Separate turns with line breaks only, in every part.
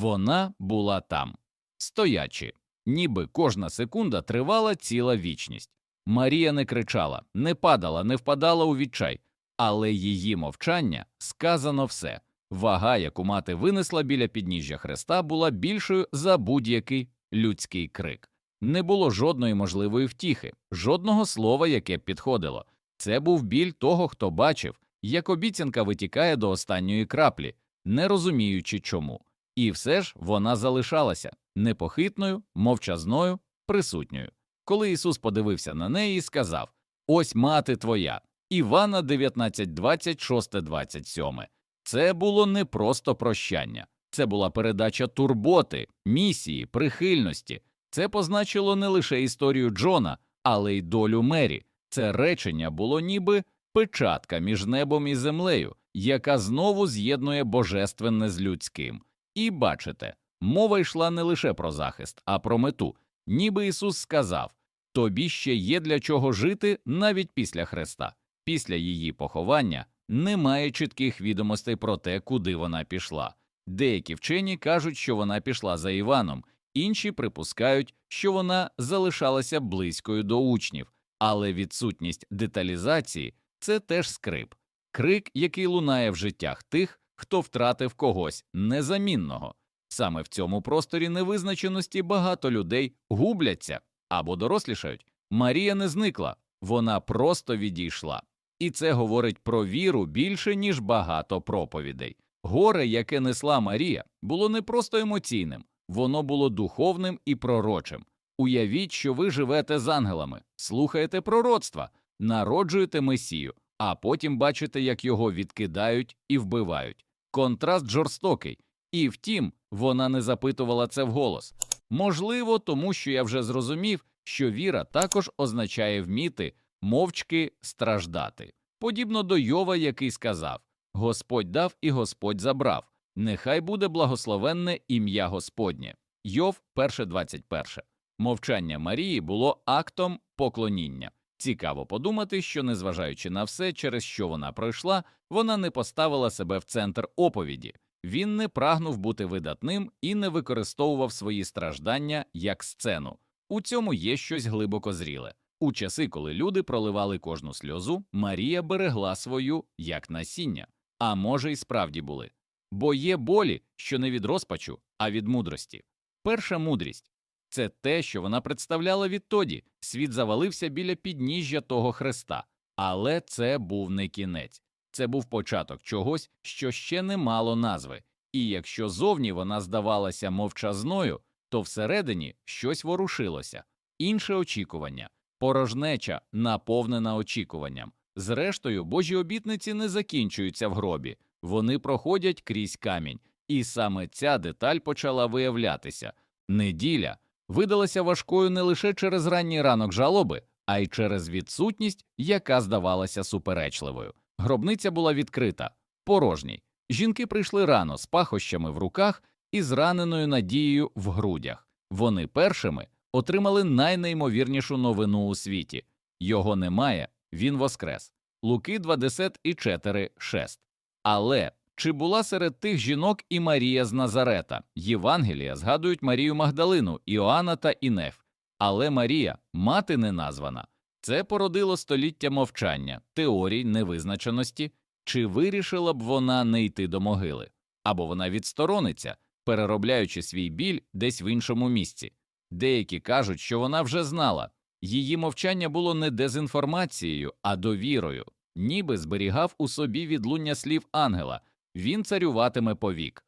Вона була там, стоячи, ніби кожна секунда тривала ціла вічність. Марія не кричала, не падала, не впадала у відчай, але її мовчання сказано все. Вага, яку мати винесла біля підніжжя хреста, була більшою за будь-який людський крик. Не було жодної можливої втіхи, жодного слова, яке б підходило. Це був біль того, хто бачив, як обіцянка витікає до останньої краплі, не розуміючи чому. І все ж вона залишалася непохитною, мовчазною, присутньою. Коли Ісус подивився на неї і сказав: Ось мати твоя, Івана 19, 26, 27. Це було не просто прощання, це була передача турботи, місії, прихильності. Це позначило не лише історію Джона, але й долю Мері. Це речення було ніби печатка між небом і землею, яка знову з'єднує божественне з людським. І бачите, мова йшла не лише про захист, а про мету. Ніби Ісус сказав тобі ще є для чого жити навіть після Христа. Після її поховання немає чітких відомостей про те, куди вона пішла. Деякі вчені кажуть, що вона пішла за Іваном, інші припускають, що вона залишалася близькою до учнів, але відсутність деталізації це теж скрип, крик, який лунає в життях тих, хто втратив когось незамінного. Саме в цьому просторі невизначеності багато людей губляться або дорослішають. Марія не зникла, вона просто відійшла. І це говорить про віру більше, ніж багато проповідей. Горе, яке несла Марія, було не просто емоційним, воно було духовним і пророчим. Уявіть, що ви живете з ангелами, слухаєте пророцтва, народжуєте месію, а потім бачите, як його відкидають і вбивають. Контраст жорстокий, і втім, вона не запитувала це вголос. Можливо, тому що я вже зрозумів, що віра також означає вміти мовчки страждати. Подібно до Йова, який сказав Господь дав і Господь забрав. Нехай буде благословенне ім'я Господнє. Йов, 1.21. Мовчання Марії було актом поклоніння. Цікаво подумати, що, незважаючи на все, через що вона пройшла, вона не поставила себе в центр оповіді. Він не прагнув бути видатним і не використовував свої страждання як сцену. У цьому є щось глибоко зріле. У часи, коли люди проливали кожну сльозу, Марія берегла свою як насіння, а може, й справді були. Бо є болі, що не від розпачу, а від мудрості. Перша мудрість це те, що вона представляла відтоді. Світ завалився біля підніжжя того хреста, але це був не кінець, це був початок чогось, що ще не мало назви. І якщо зовні вона здавалася мовчазною, то всередині щось ворушилося, інше очікування, порожнеча, наповнена очікуванням. Зрештою, божі обітниці не закінчуються в гробі, вони проходять крізь камінь, і саме ця деталь почала виявлятися. Неділя видалася важкою не лише через ранній ранок жалоби, а й через відсутність, яка здавалася суперечливою. Гробниця була відкрита, порожній. Жінки прийшли рано з пахощами в руках і зраненою надією в грудях. Вони першими отримали найнеймовірнішу новину у світі його немає, він воскрес. Луки 20 і 4, 6. Але чи була серед тих жінок і Марія з Назарета? Євангелія згадують Марію Магдалину, Іоанна та Інеф. Але Марія, мати не названа. Це породило століття мовчання, теорій невизначеності, чи вирішила б вона не йти до могили, або вона відсторониться, переробляючи свій біль десь в іншому місці. Деякі кажуть, що вона вже знала, її мовчання було не дезінформацією, а довірою, ніби зберігав у собі відлуння слів ангела він царюватиме повік.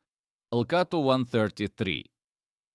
Лкату 133.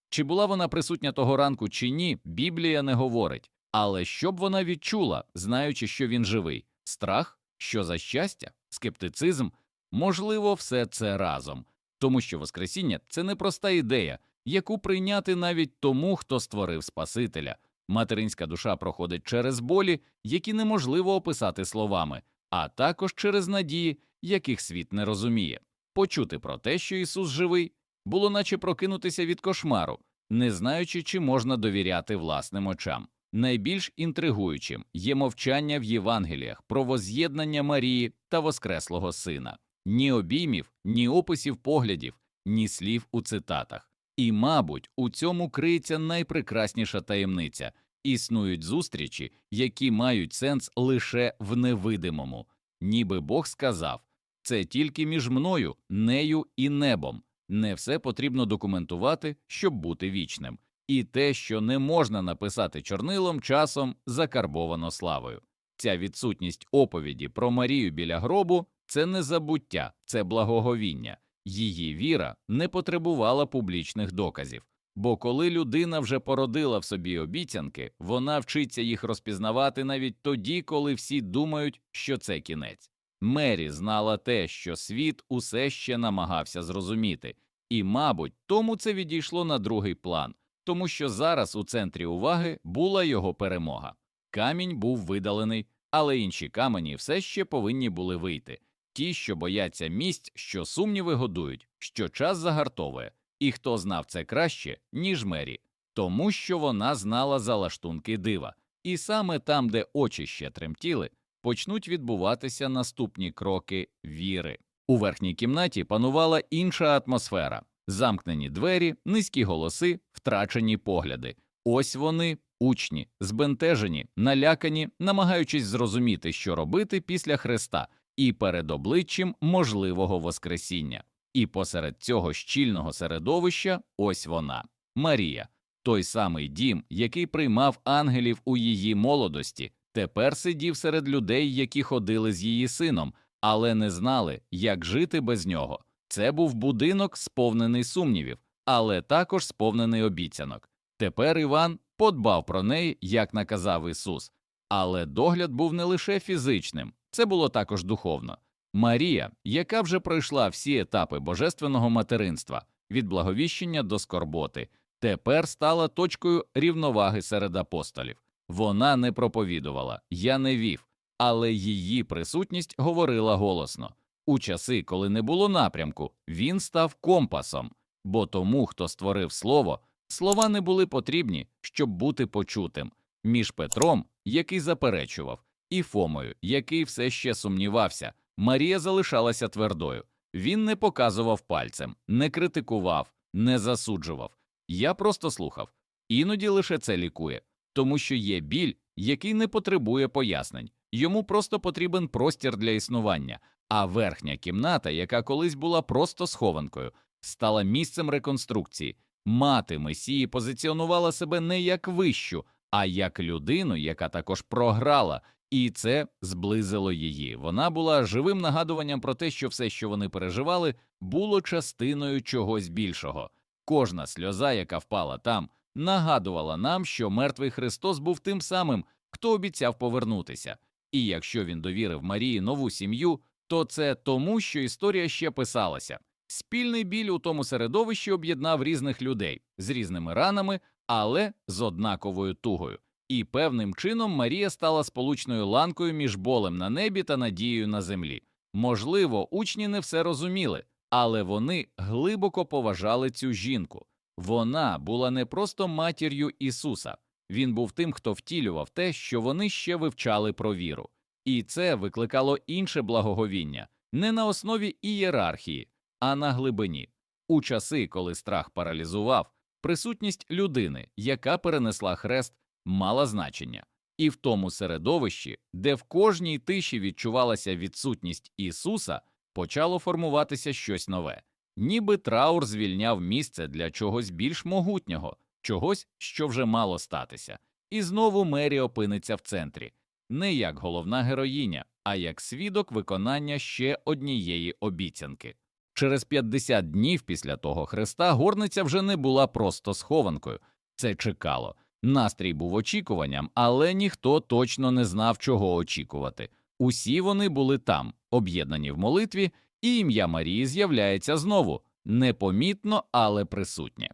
Чи була вона присутня того ранку, чи ні, Біблія не говорить, але що б вона відчула, знаючи, що він живий? Страх, що за щастя, скептицизм, можливо, все це разом, тому що Воскресіння це не проста ідея, яку прийняти навіть тому, хто створив Спасителя. Материнська душа проходить через болі, які неможливо описати словами, а також через надії, яких світ не розуміє. Почути про те, що Ісус живий, було наче прокинутися від кошмару, не знаючи, чи можна довіряти власним очам. Найбільш інтригуючим є мовчання в Євангеліях про воз'єднання Марії та Воскреслого Сина, ні обіймів, ні описів поглядів, ні слів у цитатах. І, мабуть, у цьому криється найпрекрасніша таємниця існують зустрічі, які мають сенс лише в невидимому, ніби Бог сказав це тільки між мною, нею і небом. Не все потрібно документувати, щоб бути вічним, і те, що не можна написати чорнилом, часом закарбовано славою. Ця відсутність оповіді про Марію біля гробу це не забуття, це благоговіння. Її віра не потребувала публічних доказів. Бо коли людина вже породила в собі обіцянки, вона вчиться їх розпізнавати навіть тоді, коли всі думають, що це кінець. Мері знала те, що світ усе ще намагався зрозуміти, і, мабуть, тому це відійшло на другий план, тому що зараз у центрі уваги була його перемога. Камінь був видалений, але інші камені все ще повинні були вийти. Ті, що бояться місць, що сумніви годують, що час загартовує, і хто знав це краще, ніж Мері, тому що вона знала залаштунки дива, і саме там, де очі ще тремтіли, почнуть відбуватися наступні кроки віри. У верхній кімнаті панувала інша атмосфера, замкнені двері, низькі голоси, втрачені погляди. Ось вони, учні, збентежені, налякані, намагаючись зрозуміти, що робити після Христа, і перед обличчям можливого Воскресіння. І посеред цього щільного середовища ось вона, Марія, той самий дім, який приймав ангелів у її молодості, тепер сидів серед людей, які ходили з її сином, але не знали, як жити без нього. Це був будинок, сповнений сумнівів, але також сповнений обіцянок. Тепер Іван подбав про неї, як наказав Ісус, але догляд був не лише фізичним, це було також духовно. Марія, яка вже пройшла всі етапи божественного материнства від благовіщення до скорботи, тепер стала точкою рівноваги серед апостолів. Вона не проповідувала, я не вів, але її присутність говорила голосно. У часи, коли не було напрямку, він став компасом, бо тому, хто створив слово, слова не були потрібні, щоб бути почутим. Між Петром, який заперечував, і Фомою, який все ще сумнівався, Марія залишалася твердою. Він не показував пальцем, не критикував, не засуджував. Я просто слухав. Іноді лише це лікує, тому що є біль, який не потребує пояснень. Йому просто потрібен простір для існування, а верхня кімната, яка колись була просто схованкою, стала місцем реконструкції. Мати Месії позиціонувала себе не як вищу, а як людину, яка також програла, і це зблизило її. Вона була живим нагадуванням про те, що все, що вони переживали, було частиною чогось більшого. Кожна сльоза, яка впала там, нагадувала нам, що мертвий Христос був тим самим, хто обіцяв повернутися. І якщо він довірив Марії нову сім'ю, то це тому, що історія ще писалася. Спільний біль у тому середовищі об'єднав різних людей з різними ранами, але з однаковою тугою. І певним чином Марія стала сполучною ланкою між болем на небі та надією на землі. Можливо, учні не все розуміли, але вони глибоко поважали цю жінку. Вона була не просто матір'ю Ісуса, він був тим, хто втілював те, що вони ще вивчали про віру. І це викликало інше благоговіння не на основі ієрархії, а на глибині. У часи, коли страх паралізував, присутність людини, яка перенесла хрест, мала значення, і в тому середовищі, де в кожній тиші відчувалася відсутність Ісуса, почало формуватися щось нове, ніби траур звільняв місце для чогось більш могутнього, чогось, що вже мало статися. І знову Мері опиниться в центрі, не як головна героїня, а як свідок виконання ще однієї обіцянки. Через 50 днів після того Христа горниця вже не була просто схованкою, це чекало. Настрій був очікуванням, але ніхто точно не знав, чого очікувати. Усі вони були там, об'єднані в молитві, і ім'я Марії з'являється знову непомітно, але присутнє.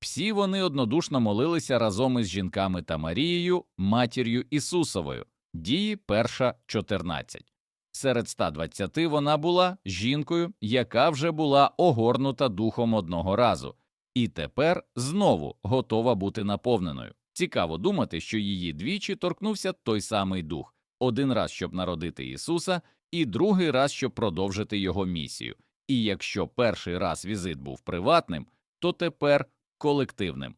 Всі вони однодушно молилися разом із жінками та Марією, матір'ю Ісусовою, дії перша 14. Серед 120 вона була жінкою, яка вже була огорнута духом одного разу, і тепер знову готова бути наповненою. Цікаво думати, що її двічі торкнувся той самий дух один раз, щоб народити Ісуса, і другий раз, щоб продовжити його місію. І якщо перший раз візит був приватним, то тепер колективним.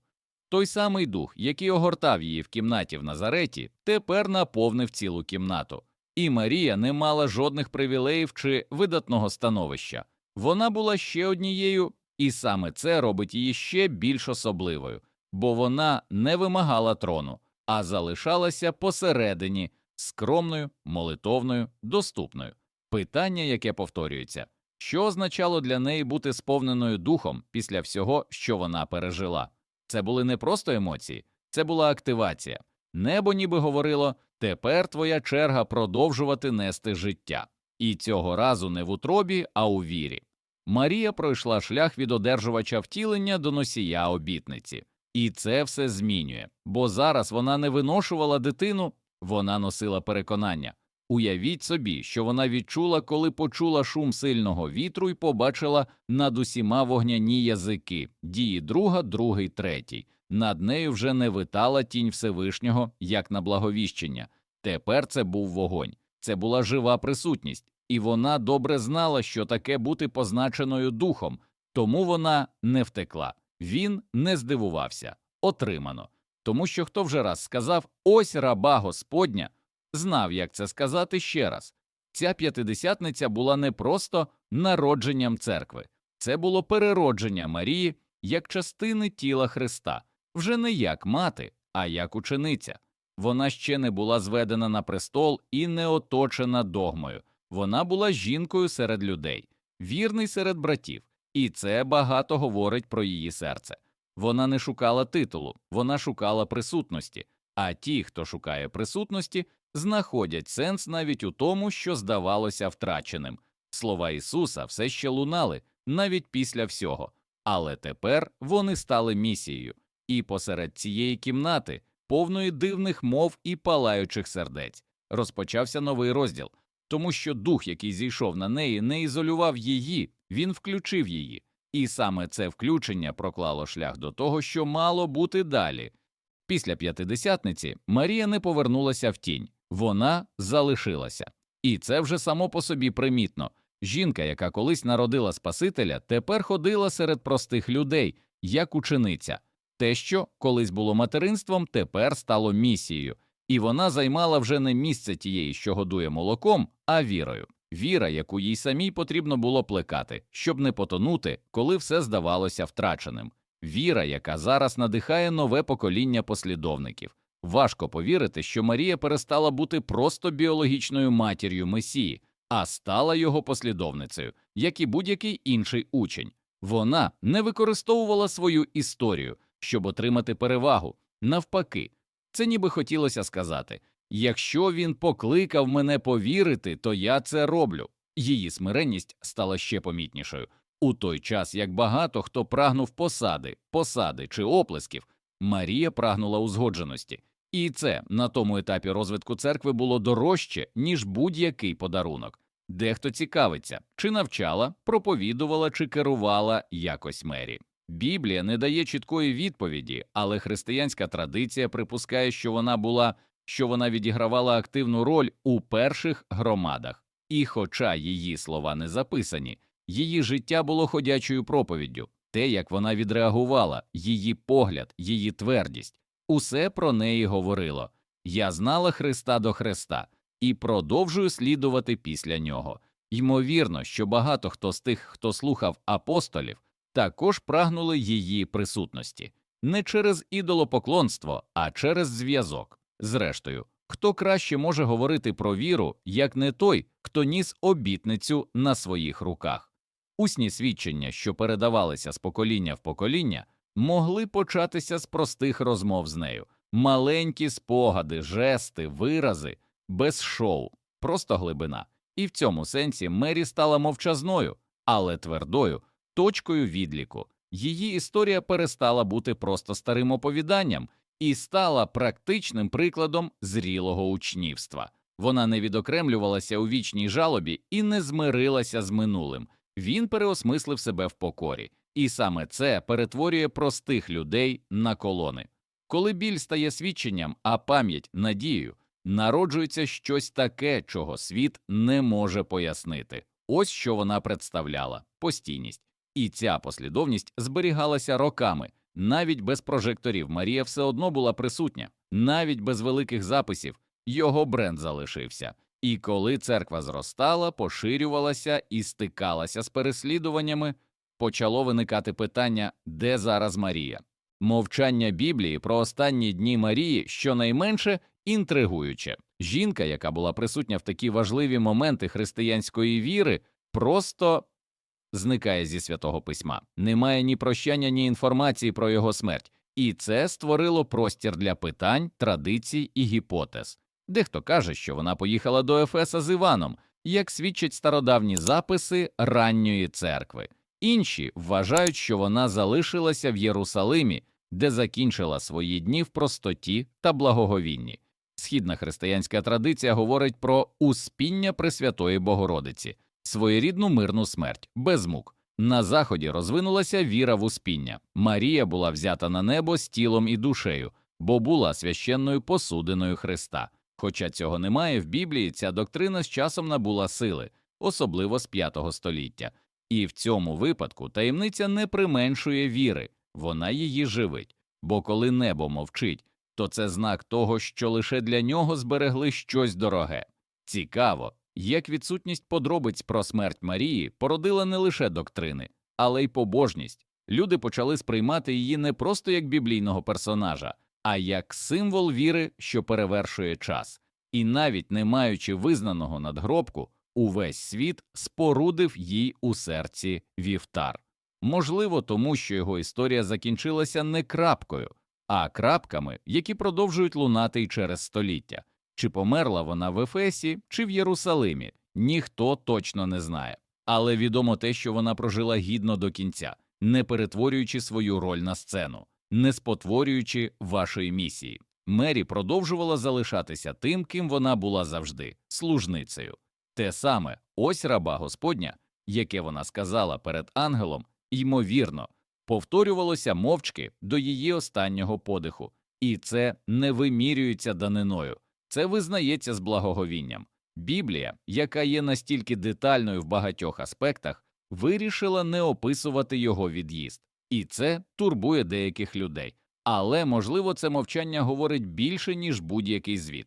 Той самий дух, який огортав її в кімнаті в Назареті, тепер наповнив цілу кімнату. І Марія не мала жодних привілеїв чи видатного становища. Вона була ще однією, і саме це робить її ще більш особливою, бо вона не вимагала трону, а залишалася посередині, скромною, молитовною, доступною. Питання, яке повторюється, що означало для неї бути сповненою духом після всього, що вона пережила. Це були не просто емоції, це була активація. Небо ніби говорило тепер твоя черга продовжувати нести життя. І цього разу не в утробі, а у вірі. Марія пройшла шлях від одержувача втілення до носія обітниці, і це все змінює, бо зараз вона не виношувала дитину, вона носила переконання. Уявіть собі, що вона відчула, коли почула шум сильного вітру і побачила над усіма вогняні язики, дії друга, другий, третій. Над нею вже не витала тінь Всевишнього, як на благовіщення. Тепер це був вогонь, це була жива присутність, і вона добре знала, що таке бути позначеною духом, тому вона не втекла. Він не здивувався, отримано. Тому що хто вже раз сказав ось раба Господня, знав, як це сказати ще раз. Ця п'ятидесятниця була не просто народженням церкви, це було переродження Марії як частини тіла Христа, вже не як мати, а як учениця. Вона ще не була зведена на престол і не оточена догмою. Вона була жінкою серед людей, вірний серед братів, і це багато говорить про її серце. Вона не шукала титулу, вона шукала присутності, а ті, хто шукає присутності, знаходять сенс навіть у тому, що здавалося втраченим. Слова Ісуса все ще лунали навіть після всього, але тепер вони стали місією, і посеред цієї кімнати, повної дивних мов і палаючих сердець, розпочався новий розділ, тому що дух, який зійшов на неї, не ізолював її, він включив її, і саме це включення проклало шлях до того, що мало бути далі. Після п'ятидесятниці Марія не повернулася в тінь, вона залишилася, і це вже само по собі примітно. Жінка, яка колись народила Спасителя, тепер ходила серед простих людей, як учениця. Те, що колись було материнством, тепер стало місією, і вона займала вже не місце тієї, що годує молоком, а вірою. Віра, яку їй самій потрібно було плекати, щоб не потонути, коли все здавалося втраченим. Віра, яка зараз надихає нове покоління послідовників. Важко повірити, що Марія перестала бути просто біологічною матір'ю Месії, а стала його послідовницею, як і будь-який інший учень. Вона не використовувала свою історію, щоб отримати перевагу. Навпаки, це ніби хотілося сказати якщо він покликав мене повірити, то я це роблю. Її смиренність стала ще помітнішою. У той час, як багато хто прагнув посади, посади чи оплесків, Марія прагнула узгодженості, і це на тому етапі розвитку церкви було дорожче, ніж будь-який подарунок. Дехто цікавиться, чи навчала, проповідувала чи керувала якось мері. Біблія не дає чіткої відповіді, але християнська традиція припускає, що вона була, що вона відігравала активну роль у перших громадах, і, хоча її слова не записані, її життя було ходячою проповіддю, те, як вона відреагувала, її погляд, її твердість, усе про неї говорило. Я знала Христа до Христа і продовжую слідувати після нього. Ймовірно, що багато хто з тих, хто слухав апостолів, також прагнули її присутності не через ідолопоклонство, а через зв'язок. Зрештою, хто краще може говорити про віру, як не той, хто ніс обітницю на своїх руках. Усні свідчення, що передавалися з покоління в покоління, могли початися з простих розмов з нею, маленькі спогади, жести, вирази, без шоу, просто глибина. І в цьому сенсі Мері стала мовчазною, але твердою точкою відліку. Її історія перестала бути просто старим оповіданням і стала практичним прикладом зрілого учнівства. Вона не відокремлювалася у вічній жалобі і не змирилася з минулим. Він переосмислив себе в покорі, і саме це перетворює простих людей на колони. Коли біль стає свідченням, а пам'ять надією, народжується щось таке, чого світ не може пояснити Ось що вона представляла постійність. І ця послідовність зберігалася роками. Навіть без прожекторів Марія все одно була присутня, навіть без великих записів його бренд залишився. І коли церква зростала, поширювалася і стикалася з переслідуваннями, почало виникати питання, де зараз Марія. Мовчання Біблії про останні дні Марії щонайменше інтригуюче. Жінка, яка була присутня в такі важливі моменти християнської віри, просто зникає зі святого письма. Немає ні прощання, ні інформації про його смерть, і це створило простір для питань, традицій і гіпотез. Дехто каже, що вона поїхала до Ефеса з Іваном, як свідчать стародавні записи ранньої церкви. Інші вважають, що вона залишилася в Єрусалимі, де закінчила свої дні в простоті та благоговінні. Східна християнська традиція говорить про успіння Пресвятої Богородиці, своєрідну мирну смерть, без мук. На заході розвинулася віра в успіння. Марія була взята на небо з тілом і душею, бо була священною посудиною Христа. Хоча цього немає в Біблії, ця доктрина з часом набула сили, особливо з V століття. І в цьому випадку таємниця не применшує віри, вона її живить. Бо коли небо мовчить, то це знак того, що лише для нього зберегли щось дороге. Цікаво, як відсутність подробиць про смерть Марії породила не лише доктрини, але й побожність. Люди почали сприймати її не просто як біблійного персонажа, а як символ віри, що перевершує час, і навіть не маючи визнаного надгробку, увесь світ спорудив їй у серці вівтар. Можливо, тому що його історія закінчилася не крапкою, а крапками, які продовжують лунати й через століття. Чи померла вона в Ефесі, чи в Єрусалимі, ніхто точно не знає. Але відомо те, що вона прожила гідно до кінця, не перетворюючи свою роль на сцену, не спотворюючи вашої місії. Мері продовжувала залишатися тим, ким вона була завжди служницею. Те саме ось раба Господня, яке вона сказала перед ангелом, ймовірно, повторювалося мовчки до її останнього подиху, і це не вимірюється даниною, це визнається з благоговінням. Біблія, яка є настільки детальною в багатьох аспектах, вирішила не описувати його від'їзд, і це турбує деяких людей. Але, можливо, це мовчання говорить більше, ніж будь-який звіт.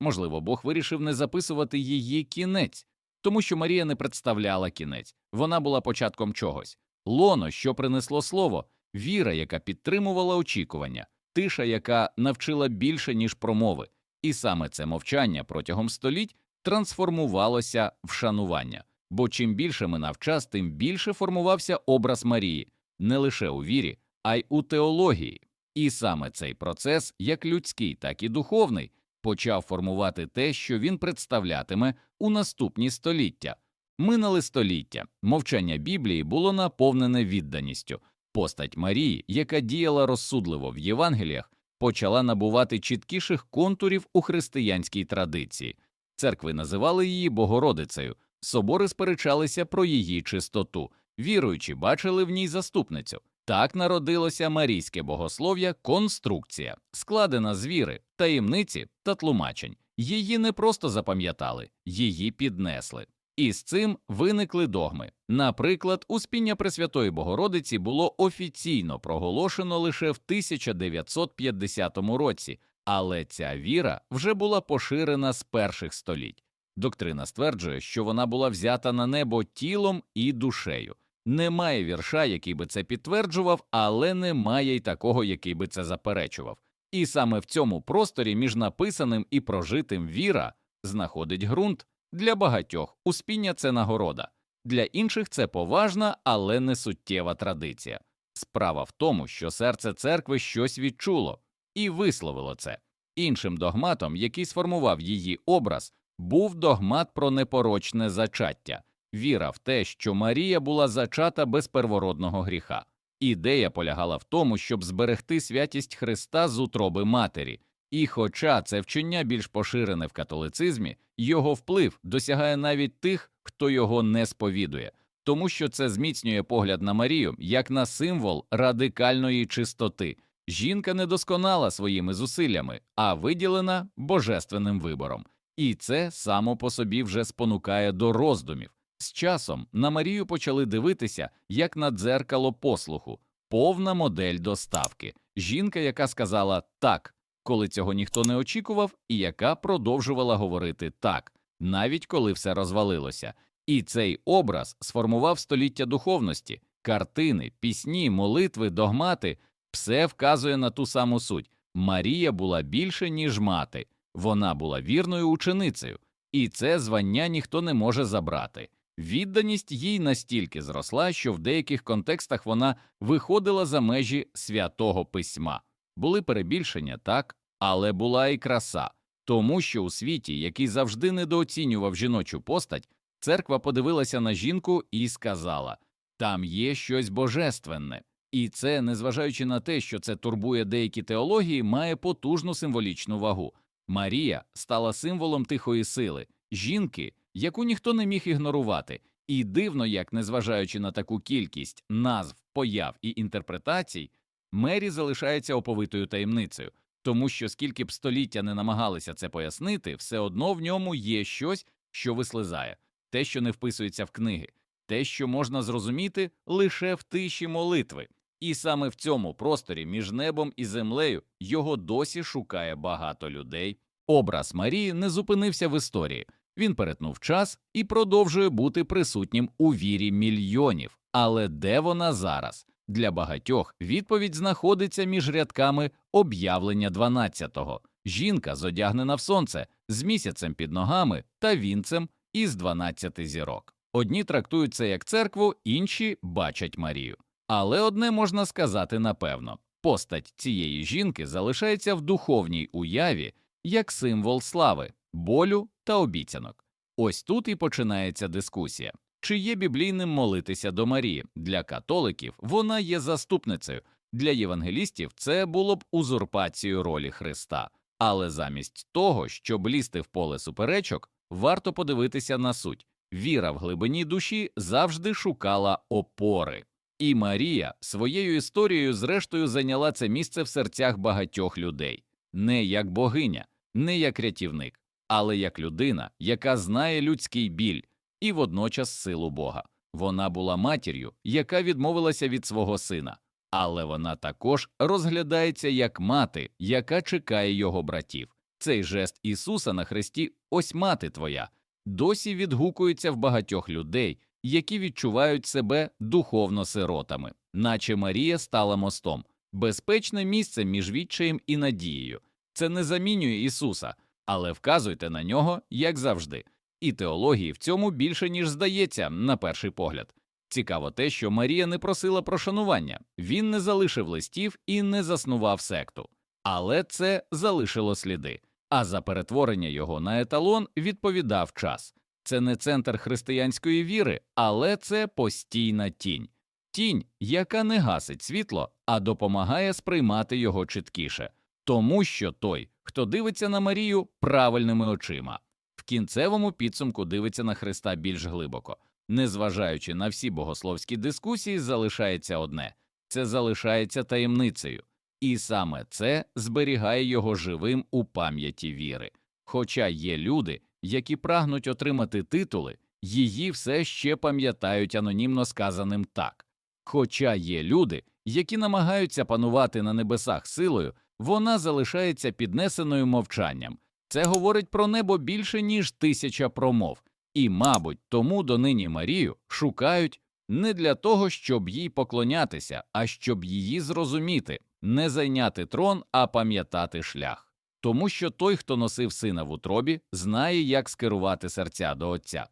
Можливо, Бог вирішив не записувати її кінець, тому що Марія не представляла кінець, вона була початком чогось. Лоно, що принесло слово, віра, яка підтримувала очікування, тиша, яка навчила більше, ніж промови, і саме це мовчання протягом століть трансформувалося в шанування. Бо чим більше минав час, тим більше формувався образ Марії не лише у вірі, а й у теології. І саме цей процес, як людський, так і духовний, почав формувати те, що він представлятиме у наступні століття. Минали століття, мовчання Біблії було наповнене відданістю. Постать Марії, яка діяла розсудливо в Євангеліях, почала набувати чіткіших контурів у християнській традиції. Церкви називали її Богородицею, собори сперечалися про її чистоту, віруючі бачили в ній заступницю. Так народилося марійське богослов'я конструкція, складена з віри, таємниці та тлумачень. Її не просто запам'ятали, її піднесли. І з цим виникли догми. Наприклад, успіння Пресвятої Богородиці було офіційно проголошено лише в 1950 році, але ця віра вже була поширена з перших століть. Доктрина стверджує, що вона була взята на небо тілом і душею. Немає вірша, який би це підтверджував, але немає й такого, який би це заперечував. І саме в цьому просторі між написаним і прожитим віра знаходить ґрунт для багатьох успіння це нагорода, для інших це поважна, але не суттєва традиція. Справа в тому, що серце церкви щось відчуло і висловило це. Іншим догматом, який сформував її образ, був догмат про непорочне зачаття, віра в те, що Марія була зачата без первородного гріха. Ідея полягала в тому, щоб зберегти святість Христа з утроби матері, і, хоча це вчення більш поширене в католицизмі, його вплив досягає навіть тих, хто його не сповідує, тому що це зміцнює погляд на Марію як на символ радикальної чистоти. Жінка не досконала своїми зусиллями, а виділена божественним вибором, і це само по собі вже спонукає до роздумів. З часом на Марію почали дивитися як на дзеркало послуху, повна модель доставки. Жінка, яка сказала так, коли цього ніхто не очікував, і яка продовжувала говорити так, навіть коли все розвалилося. І цей образ сформував століття духовності, картини, пісні, молитви, догмати все вказує на ту саму суть. Марія була більше, ніж мати, вона була вірною ученицею, і це звання ніхто не може забрати. Відданість їй настільки зросла, що в деяких контекстах вона виходила за межі святого письма. Були перебільшення, так, але була і краса, тому що у світі, який завжди недооцінював жіночу постать, церква подивилася на жінку і сказала там є щось божественне. І це, незважаючи на те, що це турбує деякі теології, має потужну символічну вагу. Марія стала символом тихої сили, жінки, яку ніхто не міг ігнорувати, і дивно, як, незважаючи на таку кількість назв, появ і інтерпретацій, Мері залишається оповитою таємницею, тому що скільки б століття не намагалися це пояснити, все одно в ньому є щось, що вислизає, те, що не вписується в книги, те, що можна зрозуміти лише в тиші молитви. І саме в цьому просторі між небом і землею його досі шукає багато людей. Образ Марії не зупинився в історії. Він перетнув час і продовжує бути присутнім у вірі мільйонів. Але де вона зараз? Для багатьох відповідь знаходиться між рядками об'явлення 12-го. Жінка зодягнена в сонце з місяцем під ногами та вінцем із 12 зірок. Одні трактують це як церкву, інші бачать Марію. Але одне можна сказати напевно постать цієї жінки залишається в духовній уяві як символ слави, болю та обіцянок. Ось тут і починається дискусія. Чи є біблійним молитися до Марії? Для католиків вона є заступницею, для євангелістів це було б узурпацією ролі Христа. Але замість того, щоб лізти в поле суперечок, варто подивитися на суть. Віра в глибині душі завжди шукала опори. І Марія своєю історією, зрештою, зайняла це місце в серцях багатьох людей не як богиня, не як рятівник, але як людина, яка знає людський біль і водночас силу Бога. Вона була матір'ю, яка відмовилася від свого сина, але вона також розглядається як мати, яка чекає його братів. Цей жест Ісуса на хресті, ось мати твоя, досі відгукується в багатьох людей, які відчувають себе духовно сиротами, наче Марія стала мостом, безпечне місце між відчаєм і надією. Це не замінює Ісуса, але вказуйте на нього, як завжди. І теології в цьому більше, ніж здається, на перший погляд. Цікаво те, що Марія не просила про шанування, він не залишив листів і не заснував секту, але це залишило сліди. А за перетворення його на еталон відповідав час. Це не центр християнської віри, але це постійна тінь, тінь, яка не гасить світло, а допомагає сприймати його чіткіше, тому що той, хто дивиться на Марію правильними очима, кінцевому підсумку дивиться на Христа більш глибоко. Незважаючи на всі богословські дискусії, залишається одне це залишається таємницею, і саме це зберігає його живим у пам'яті віри. Хоча є люди, які прагнуть отримати титули, її все ще пам'ятають анонімно сказаним так. Хоча є люди, які намагаються панувати на небесах силою, вона залишається піднесеною мовчанням. Це говорить про небо більше, ніж тисяча промов, і, мабуть, тому донині Марію шукають не для того, щоб їй поклонятися, а щоб її зрозуміти, не зайняти трон, а пам'ятати шлях. Тому що той, хто носив сина в утробі, знає, як скерувати серця до Отця.